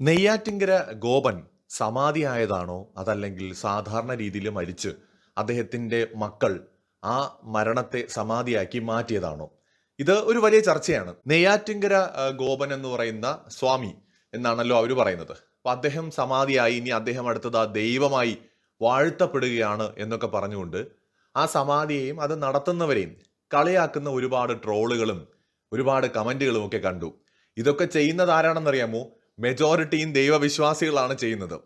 നെയ്യാറ്റിങ്കര ഗോപൻ സമാധിയായതാണോ അതല്ലെങ്കിൽ സാധാരണ രീതിയിൽ മരിച്ച് അദ്ദേഹത്തിന്റെ മക്കൾ ആ മരണത്തെ സമാധിയാക്കി മാറ്റിയതാണോ? ഇത് ഒരു വലിയ ചർച്ചയാണ്. നെയ്യാറ്റിങ്കര ഗോപൻ എന്ന് പറയുന്ന സ്വാമി എന്നാണല്ലോ അവർ പറയുന്നത്. അപ്പം അദ്ദേഹം സമാധിയായി ഇനി അദ്ദേഹം അടുത്തത് ആ ദൈവമായി വാഴ്ത്തപ്പെടുകയാണ് എന്നൊക്കെ പറഞ്ഞുകൊണ്ട് ആ സമാധിയെയും അത് നടത്തുന്നവരെയും കളിയാക്കുന്ന ഒരുപാട് ട്രോളുകളും ഒരുപാട് കമന്റുകളും ഒക്കെ കണ്ടു. ഇതൊക്കെ ചെയ്യുന്നത് ആരാണെന്നറിയാമോ? മെജോറിറ്റിയും ദൈവവിശ്വാസികളാണ് ചെയ്യുന്നത്.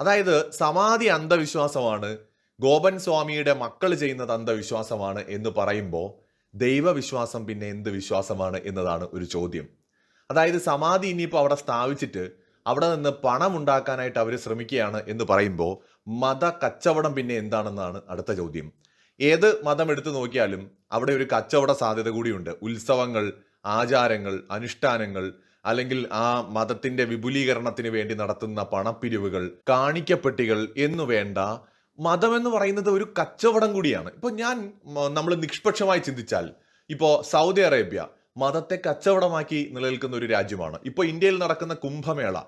അതായത് സമാധി അന്ധവിശ്വാസമാണ് ഗോപൻ സ്വാമിയുടെ മക്കൾ ചെയ്യുന്നത് അന്ധവിശ്വാസമാണ് എന്ന് പറയുമ്പോൾ ദൈവവിശ്വാസം പിന്നെ എന്ത് വിശ്വാസമാണ് എന്നതാണ് ഒരു ചോദ്യം. അതായത് സമാധി ഇനിയിപ്പോൾ അവിടെ സ്ഥാപിച്ചിട്ട് അവിടെ നിന്ന് പണം ഉണ്ടാക്കാനായിട്ട് അവർ ശ്രമിക്കുകയാണ് എന്ന് പറയുമ്പോൾ മത കച്ചവടം പിന്നെ എന്താണെന്നാണ് അടുത്ത ചോദ്യം. ഏത് മതം എടുത്തു നോക്കിയാലും അവിടെ ഒരു കച്ചവട സാധ്യത കൂടിയുണ്ട്. ഉത്സവങ്ങൾ ആചാരങ്ങൾ അനുഷ്ഠാനങ്ങൾ അല്ലെങ്കിൽ ആ മതത്തിന്റെ വിപുലീകരണത്തിന് വേണ്ടി നടത്തുന്ന പണപ്പിരിവുകൾ കാണിക്കപ്പെട്ടികൾ എന്നു വേണ്ട മതം എന്ന് പറയുന്നത് ഒരു കച്ചവടം കൂടിയാണ്. ഇപ്പൊ ഞാൻ നമ്മൾ നിഷ്പക്ഷമായി ചിന്തിച്ചാൽ ഇപ്പോ സൗദി അറേബ്യ മതത്തെ കച്ചവടമാക്കി നിലനിൽക്കുന്ന ഒരു രാജ്യമാണ്. ഇപ്പൊ ഇന്ത്യയിൽ നടക്കുന്ന കുംഭമേള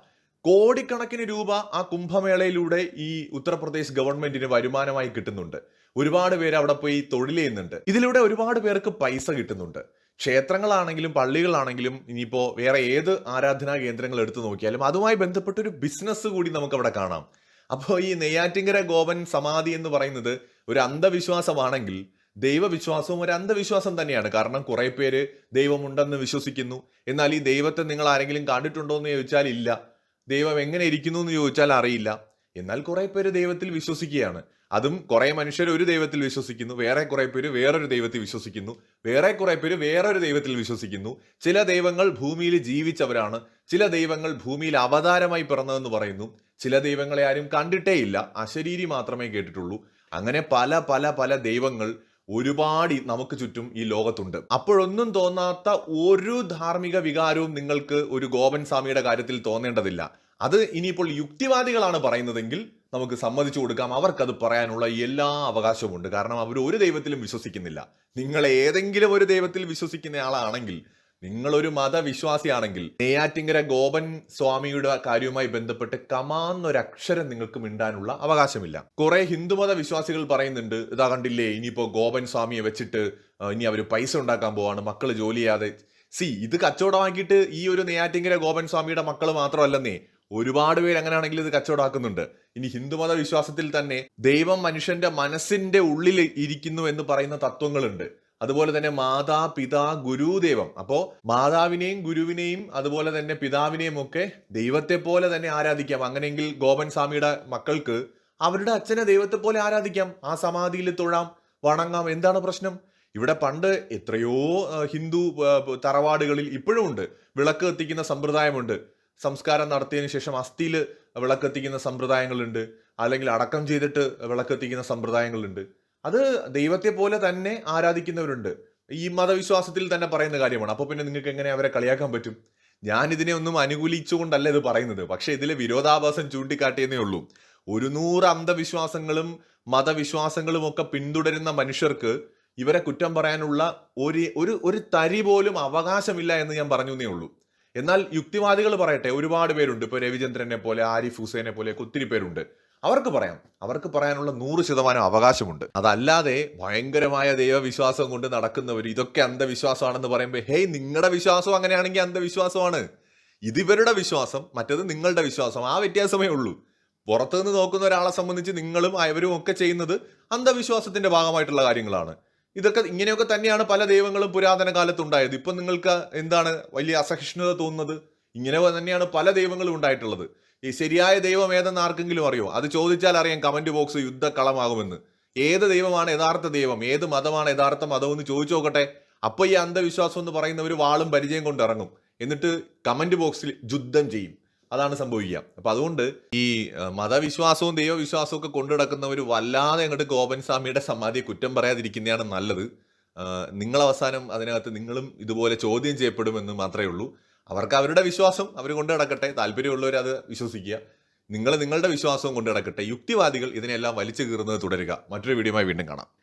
കോടിക്കണക്കിന് രൂപ ആ കുംഭമേളയിലൂടെ ഈ ഉത്തർപ്രദേശ് ഗവൺമെന്റിന് വരുമാനമായി കിട്ടുന്നുണ്ട്. ഒരുപാട് പേര് അവിടെ പോയി തൊഴിൽ ചെയ്യുന്നുണ്ട്. ഇതിലൂടെ ഒരുപാട് പേർക്ക് പൈസ കിട്ടുന്നുണ്ട്. ക്ഷേത്രങ്ങളാണെങ്കിലും പള്ളികളാണെങ്കിലും ഇനിയിപ്പോൾ വേറെ ഏത് ആരാധനാ കേന്ദ്രങ്ങൾ എടുത്തു നോക്കിയാലും അതുമായി ബന്ധപ്പെട്ട ഒരു ബിസിനസ് കൂടി നമുക്കവിടെ കാണാം. അപ്പോൾ ഈ നെയ്യാറ്റിങ്കര ഗോപൻ സമാധി എന്ന് പറയുന്നത് ഒരു അന്ധവിശ്വാസമാണെങ്കിൽ ദൈവവിശ്വാസവും ഒരു അന്ധവിശ്വാസം തന്നെയാണ്. കാരണം കുറെ പേര് ദൈവമുണ്ടെന്ന് വിശ്വസിക്കുന്നു. എന്നാൽ ഈ ദൈവത്തെ നിങ്ങൾ ആരെങ്കിലും കണ്ടിട്ടുണ്ടോ എന്ന് ചോദിച്ചാൽ ഇല്ല. ദൈവം എങ്ങനെ ഇരിക്കുന്നു എന്ന് ചോദിച്ചാൽ അറിയില്ല. എന്നാൽ കുറെ പേര് ദൈവത്തിൽ വിശ്വസിക്കുകയാണ്. അതും കുറെ മനുഷ്യർ ഒരു ദൈവത്തിൽ വിശ്വസിക്കുന്നു വേറെ കുറെ പേര് വേറൊരു ദൈവത്തിൽ വിശ്വസിക്കുന്നു വേറെ കുറെ പേര് വേറൊരു ദൈവത്തിൽ വിശ്വസിക്കുന്നു. ചില ദൈവങ്ങൾ ഭൂമിയിൽ ജീവിച്ചവരാണ് ചില ദൈവങ്ങൾ ഭൂമിയിൽ അവതാരമായി പിറന്നതെന്ന് പറയുന്നു ചില ദൈവങ്ങളെ ആരും കണ്ടിട്ടേ ഇല്ല അശരീരി മാത്രമേ കേട്ടിട്ടുള്ളൂ. അങ്ങനെ പല പല പല ദൈവങ്ങൾ ഒരുപാട് നമുക്ക് ചുറ്റും ഈ ലോകത്തുണ്ട്. അപ്പോഴൊന്നും തോന്നാത്ത ഒരു ധാർമ്മിക വികാരവും നിങ്ങൾക്ക് ഒരു ഗോപൻ സ്വാമിയുടെ കാര്യത്തിൽ തോന്നേണ്ടതില്ല. അത് ഇനിയിപ്പോൾ യുക്തിവാദികളാണ് പറയുന്നതെങ്കിൽ നമുക്ക് സമ്മതിച്ചു കൊടുക്കാം. അവർക്കത് പറയാനുള്ള എല്ലാ അവകാശവുമുണ്ട്. കാരണം അവർ ഒരു ദൈവത്തിലും വിശ്വസിക്കുന്നില്ല. നിങ്ങൾ ഏതെങ്കിലും ഒരു ദൈവത്തിൽ വിശ്വസിക്കുന്ന ആളാണെങ്കിൽ നിങ്ങളൊരു മതവിശ്വാസിയാണെങ്കിൽ നെയ്യാറ്റിങ്കര ഗോപൻ സ്വാമിയുടെ കാര്യവുമായി ബന്ധപ്പെട്ട് കമാന്നൊരക്ഷരം നിങ്ങൾക്ക് മിണ്ടാനുള്ള അവകാശമില്ല. കുറെ ഹിന്ദുമത വിശ്വാസികൾ പറയുന്നുണ്ട് ഇതാ കണ്ടില്ലേ ഇനിയിപ്പോ ഗോപൻ സ്വാമിയെ വെച്ചിട്ട് ഇനി അവർ പൈസ ഉണ്ടാക്കാൻ പോവാണ് മക്കൾ ജോലി ചെയ്യാതെ. സി ഇത് കച്ചവടമാക്കിയിട്ട് ഈ ഒരു നെയ്യാറ്റിങ്കര ഗോപൻ സ്വാമിയുടെ മക്കൾ മാത്രമല്ലെന്നേ ഒരുപാട് പേര് അങ്ങനെയാണെങ്കിൽ ഇത് കച്ചവടമാക്കുന്നുണ്ട് ഇനി ഹിന്ദുമത വിശ്വാസത്തിൽ തന്നെ ദൈവം മനുഷ്യന്റെ മനസ്സിന്റെ ഉള്ളിൽ ഇരിക്കുന്നു എന്ന് പറയുന്ന തത്വങ്ങളുണ്ട്. അതുപോലെ തന്നെ മാതാ പിതാ ഗുരുദേവം അപ്പോ മാതാവിനെയും ഗുരുവിനെയും അതുപോലെ തന്നെ പിതാവിനെയും ഒക്കെ ദൈവത്തെ പോലെ തന്നെ ആരാധിക്കാം. അങ്ങനെയെങ്കിൽ ഗോപൻ സ്വാമിയുടെ മക്കൾക്ക് അവരുടെ അച്ഛനെ ദൈവത്തെ പോലെ ആരാധിക്കാം. ആ സമാധിയിൽ തൊഴാം വണങ്ങാം. എന്താണ് പ്രശ്നം? ഇവിടെ പണ്ട് എത്രയോ ഹിന്ദു തറവാടുകളിൽ ഇപ്പോഴും ഉണ്ട്. വിളക്ക് കത്തിക്കുന്ന സമ്പ്രദായമുണ്ട്. സംസ്കാരം നടത്തിയതിനു ശേഷം അസ്ഥിയിൽ വിളക്കെത്തിക്കുന്ന സമ്പ്രദായങ്ങളുണ്ട്. അല്ലെങ്കിൽ അടക്കം ചെയ്തിട്ട് വിളക്കെത്തിക്കുന്ന സമ്പ്രദായങ്ങളുണ്ട്. അത് ദൈവത്തെ പോലെ തന്നെ ആരാധിക്കുന്നവരുണ്ട്. ഈ മതവിശ്വാസത്തിൽ തന്നെ പറയുന്ന കാര്യമാണ്. അപ്പോൾ പിന്നെ നിങ്ങൾക്ക് എങ്ങനെ അവരെ കളിയാക്കാൻ പറ്റും? ഞാൻ ഇതിനെ ഒന്നും അനുകൂലിച്ചുകൊണ്ടല്ല ഇത് പറയുന്നത്. പക്ഷേ ഇതിലെ വിരോധാഭാസം ചൂണ്ടിക്കാട്ടിയെന്നേ ഉള്ളൂ. ഒരു നൂറ് അന്ധവിശ്വാസങ്ങളും മതവിശ്വാസങ്ങളും ഒക്കെ പിന്തുടരുന്ന മനുഷ്യർക്ക് ഇവരെ കുറ്റം പറയാനുള്ള ഒരു ഒരു ഒരു തരി പോലും അവകാശമില്ല എന്ന് ഞാൻ പറഞ്ഞു ഉള്ളൂ. എന്നാൽ യുക്തിവാദികൾ പറയട്ടെ ഒരുപാട് പേരുണ്ട്. ഇപ്പോൾ രവിചന്ദ്രനെ പോലെ ആരിഫ് ഹുസൈനെ പോലെ ഒത്തിരി പേരുണ്ട്. അവർക്ക് പറയാം. അവർക്ക് പറയാനുള്ള നൂറ് ശതമാനം അവകാശമുണ്ട്. അതല്ലാതെ ഭയങ്കരമായ ദൈവവിശ്വാസം കൊണ്ട് നടക്കുന്നവർ ഇതൊക്കെ അന്ധവിശ്വാസമാണെന്ന് പറയുമ്പോൾ ഹേയ് നിങ്ങളുടെ വിശ്വാസം അങ്ങനെയാണെങ്കിൽ അന്ധവിശ്വാസമാണ്. ഇതിവരുടെ വിശ്വാസം മറ്റത് നിങ്ങളുടെ വിശ്വാസം. ആ വ്യത്യാസമേ ഉള്ളൂ. പുറത്തുനിന്ന് നോക്കുന്ന ഒരാളെ സംബന്ധിച്ച് നിങ്ങളും അവരും ഒക്കെ ചെയ്യുന്നത് അന്ധവിശ്വാസത്തിന്റെ ഭാഗമായിട്ടുള്ള കാര്യങ്ങളാണ്. ഇതൊക്കെ ഇങ്ങനെയൊക്കെ തന്നെയാണ് പല ദൈവങ്ങളും പുരാതന കാലത്ത് ഉണ്ടായത് ഇപ്പൊ നിങ്ങൾക്ക് എന്താണ് വലിയ അസഹിഷ്ണുത തോന്നുന്നത്? ഇങ്ങനെ തന്നെയാണ് പല ദൈവങ്ങളും ഉണ്ടായിട്ടുള്ളത്. ഈ ശരിയായ ദൈവം ഏതെന്ന് ആർക്കെങ്കിലും അറിയോ? അത് ചോദിച്ചാൽ അറിയാം കമന്റ് ബോക്സ് യുദ്ധക്കളമാകുമെന്ന്. ഏത് ദൈവമാണ് യഥാർത്ഥ ദൈവം? ഏത് മതമാണ് യഥാർത്ഥ മതം എന്ന് ചോദിച്ചു നോക്കട്ടെ. അപ്പൊ ഈ അന്ധവിശ്വാസം എന്ന് പറയുന്നവർ വാളും പരിചയം കൊണ്ടിറങ്ങും എന്നിട്ട് കമന്റ് ബോക്സിൽ യുദ്ധം ചെയ്യും അതാണ് സംഭവിക്കുക. അപ്പൊ അതുകൊണ്ട് ഈ മതവിശ്വാസവും ദൈവവിശ്വാസവും ഒക്കെ കൊണ്ടു നടക്കുന്നവർ വല്ലാതെ അങ്ങോട്ട് ഗോപൻ സ്വാമിയുടെ സമാധിയെ കുറ്റം പറയാതിരിക്കുന്നതാണ് നല്ലത്. നിങ്ങൾ അവസാനം അതിനകത്ത് നിങ്ങളും ഇതുപോലെ ചോദ്യം ചെയ്യപ്പെടുമെന്ന് മാത്രമേ ഉള്ളൂ. അവർക്ക് അവരുടെ വിശ്വാസം അവർ കൊണ്ടു നടക്കട്ടെ. താല്പര്യമുള്ളവർ അത് വിശ്വസിക്കുക. നിങ്ങൾ നിങ്ങളുടെ വിശ്വാസവും കൊണ്ടു നടക്കട്ടെ. യുക്തിവാദികൾ ഇതിനെല്ലാം വലിച്ചു കീറുന്നത് തുടരുക. മറ്റൊരു വീഡിയോയുമായി വീണ്ടും കാണാം.